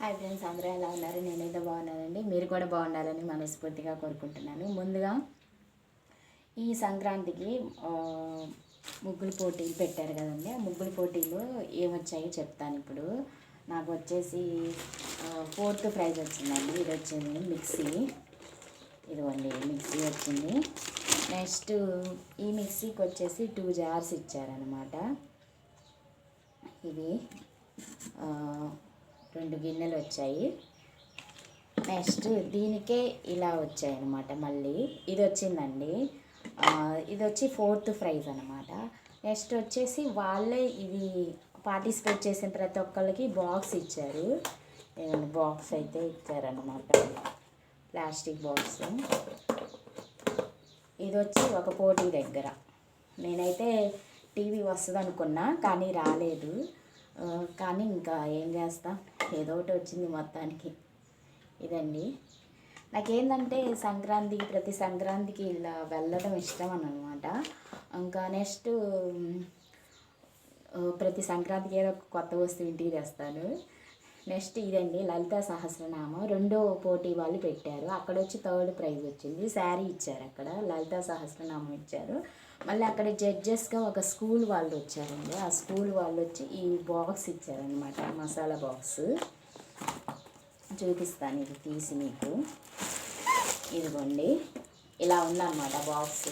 Hi friends అందరూ ఎలా ఉన్నారు? నేనైతే బాగున్నానండి. మీరు కూడా బాగుండాలని మనస్ఫూర్తిగా కోరుకుంటున్నాను. ముందుగా ఈ సంక్రాంతికి ముగ్గులు పోటీలు పెట్టారు కదండి. ఆ ముగ్గుల పోటీలు ఏమొచ్చాయో చెప్తాను ఇప్పుడు. నాకు వచ్చేసి ఫోర్త్ ప్రైజ్ వచ్చిందండి. ఇది వచ్చింది మిక్సీ. ఇదిగోండి మిక్సీ వచ్చింది. నెక్స్ట్ ఈ మిక్సీకి వచ్చేసి టూ జార్స్ ఇచ్చారనమాట ఇవి రెండు గిన్నెలు వచ్చాయి. నెక్స్ట్ దీనికే ఇలా వచ్చాయి అనమాట మళ్ళీ. ఇది వచ్చిందండి ఇది వచ్చి ఫోర్త్ ప్రైజ్ అనమాట నెక్స్ట్ వచ్చేసి వాళ్ళే ఇది పార్టిసిపేట్ చేసిన ప్రతి ఒక్కళ్ళకి బాక్స్ ఇచ్చారు. బాక్స్ అయితే ఇచ్చారనమాట ప్లాస్టిక్ బాక్స్. ఇది వచ్చి ఒక పోటీ దగ్గర. నేనైతే టీవీ వస్తుంది అనుకున్నా కానీ రాలేదు. కానీ ఇంకా ఏం చేస్తా? ఏదో ఒకటి వచ్చింది మొత్తానికి. ఇదండి. నాకేంటంటే సంక్రాంతికి ప్రతి సంక్రాంతికి ఇలా వెళ్ళడం ఇష్టం అనమాట ఇంకా నెక్స్ట్ ప్రతి సంక్రాంతికి ఏదో ఒక కొత్త వస్తువు ఇంటికి తెస్తాను. నెక్స్ట్ ఇదండి లలిత సహస్రనామం. రెండో పోటీ వాళ్ళు పెట్టారు. అక్కడ వచ్చి థర్డ్ ప్రైజ్ వచ్చింది. శారీ ఇచ్చారు అక్కడ. లలిత సహస్రనామం ఇచ్చారు. మళ్ళీ అక్కడ జడ్జెస్గా ఒక స్కూల్ వాళ్ళు వచ్చారండి. ఆ స్కూల్ వాళ్ళు వచ్చి ఈ బాక్స్ ఇచ్చారనమాట మసాలా బాక్స్. చూపిస్తాను ఇది తీసి మీకు. ఇదిగోండి. ఇలా ఉందన్నమాట బాక్స్.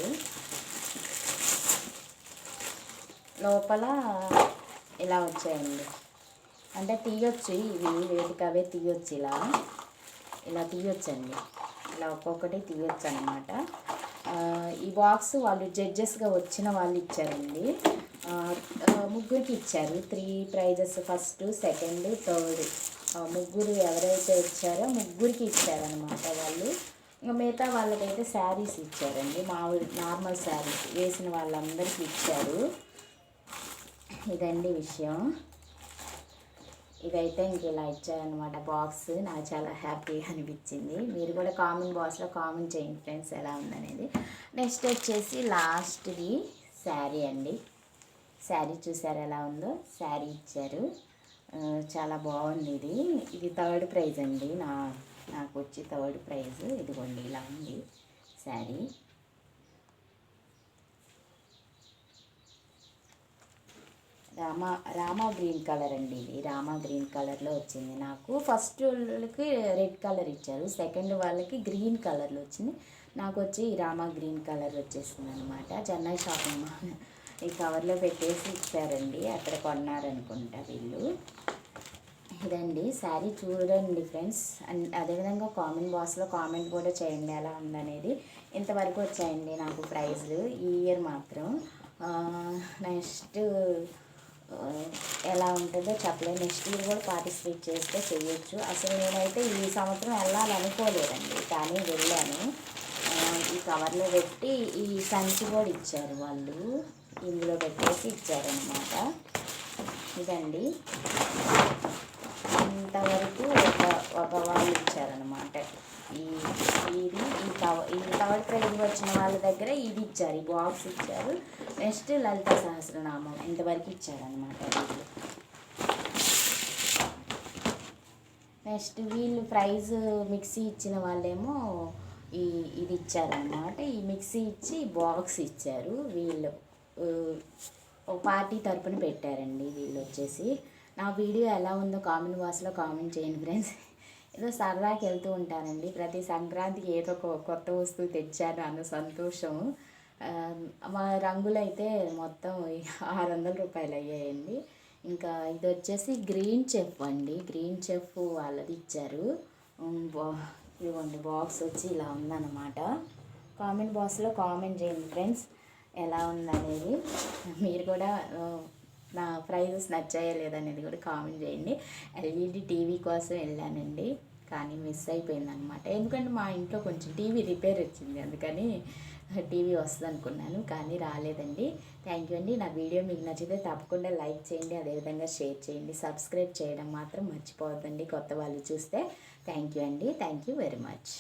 లోపల ఇలా వచ్చాయండి. అంటే తీయొచ్చు ఇవి వేటికి అవే తీయొచ్చు ఇలా. ఇలా తీయొచ్చండి. ఇలా ఒక్కొక్కటి తీయొచ్చు అనమాట ఈ బాక్స్ వాళ్ళు జడ్జెస్గా వచ్చిన వాళ్ళు ఇచ్చారండి. ముగ్గురికి ఇచ్చారు. Three prizes first second third ముగ్గురు ఎవరైతే ఇచ్చారో ముగ్గురికి ఇచ్చారనమాట వాళ్ళు. ఇంకా మిగతా వాళ్ళకైతే శారీస్ ఇచ్చారండి. మామూలు నార్మల్ శారీస్ వేసిన వాళ్ళందరికీ ఇచ్చారు. ఇదండి విషయం. ఇదైతే ఇంక ఇలా ఇచ్చారనమాట బాక్స్ నాకు చాలా హ్యాపీగా అనిపించింది. మీరు కూడా కామెంట్ బాక్స్లో కామెంట్ చేయండి ఫ్రెండ్స్ ఎలా ఉందనేది. నెక్స్ట్ వచ్చేసి లాస్ట్ది శారీ అండి. శారీ చూసారు ఎలా ఉందో? శారీ ఇచ్చారు. చాలా బాగుంది ఇది. ఇది థర్డ్ ప్రైజ్ అండి. నా నాకు వచ్చి థర్డ్ ప్రైజ్ ఇదిగోండి ఇలా ఉంది శారీ రామా రామా గ్రీన్ కలర్ అండి ఇది. రామా గ్రీన్ కలర్లో వచ్చింది. నాకు ఫస్ట్ వాళ్ళకి రెడ్ కలర్ ఇచ్చారు. సెకండ్ వాళ్ళకి గ్రీన్ కలర్లో వచ్చింది. నాకు వచ్చి ఈ రామా గ్రీన్ కలర్ వచ్చేసింది అనమాట చెన్నై షాపింగ్ మాల్ ఈ కవర్లో పెట్టేసి ఇచ్చారండి. అక్కడ కొన్నారనుకుంటా వీళ్ళు. ఇదండి. శారీ చూడండి ఫ్రెండ్స్. అండ్ అదేవిధంగా కామెంట్ బాక్స్లో కామెంట్ కూడా చేయండి. ఎలా ఉందనేది ఇంతవరకు వచ్చాయండి నాకు ప్రైజ్లు. ఈ ఇయర్ మాత్రం. నెక్స్ట్ ఎలా ఉంటుందో చెప్పలేదు నెక్స్ట్ ఇయర్ కూడా పార్టిసిపేట్ చేస్తే చేయొచ్చు. అసలు నేనైతే ఈ సంవత్సరం వెళ్ళాలనుకోలేదండి. కానీ వెళ్ళాను. ఈ కవర్లో పెట్టి ఈ సంచి కూడా ఇచ్చారు వాళ్ళు. ఇందులో పెట్టేసి ఇచ్చారనమాట ఇదండి. ఇంతవరకు వాళ్ళు ఇచ్చారనమాట ఈ ఇది ఈ కవ ఈ కవర్ ప్రైజ్ వచ్చిన వాళ్ళ దగ్గర ఇది ఇచ్చారు ఈ బాక్స్ ఇచ్చారు. నెక్స్ట్ లలిత సహస్రనామం ఇంతవరకు ఇచ్చారనమాట వీళ్ళు నెక్స్ట్ వీళ్ళు ప్రైజ్ మిక్సీ ఇచ్చిన వాళ్ళేమో ఈ ఇది ఇచ్చారనమాట ఈ మిక్సీ ఇచ్చి బాక్స్ ఇచ్చారు వీళ్ళు. పార్టీ తరపున పెట్టారండి వీళ్ళు వచ్చేసి. నా వీడియో ఎలా ఉందో కామెంట్ బాక్స్లో కామెంట్ చేయండి ఫ్రెండ్స్. ఏదో సరదాకి వెళ్తూ ఉంటానండి. ప్రతి సంక్రాంతికి ఏదో ఒక కొత్త వస్తువు తెచ్చాను అన్న సంతోషం మా రంగులు అయితే మొత్తం ఆరు వందల రూపాయలు అయ్యాయండి. ఇంకా ఇది వచ్చేసి గ్రీన్ చెఫ్ అండి. గ్రీన్ చెఫ్ వాళ్ళది ఇచ్చారు. బా- ఇదిగోండి బాక్స్ వచ్చి ఇలా ఉందన్నమాట. కామెంట్ బాక్స్లో కామెంట్ చేయండి ఫ్రెండ్స్ ఎలా ఉందనేది. మీరు కూడా నా ప్రైజెస్ నచ్చాయా లేదనేది కూడా కామెంట్ చేయండి. ఎల్ఈడి టీవీ కోసం వెళ్ళానండి. కానీ మిస్ అయిపోయిందనమాట ఎందుకంటే మా ఇంట్లో కొంచెం టీవీ రిపేర్ వచ్చింది అందుకని టీవీ వస్తుంది అనుకున్నాను కానీ రాలేదండి. థ్యాంక్ యూ అండి. నా వీడియో మీకు నచ్చితే తప్పకుండా లైక్ చేయండి అదేవిధంగా షేర్ చేయండి. సబ్స్క్రైబ్ చేయడం మాత్రం మర్చిపోవద్దండి కొత్త వాళ్ళు చూస్తే. థ్యాంక్ యూ అండి. Thank you very much.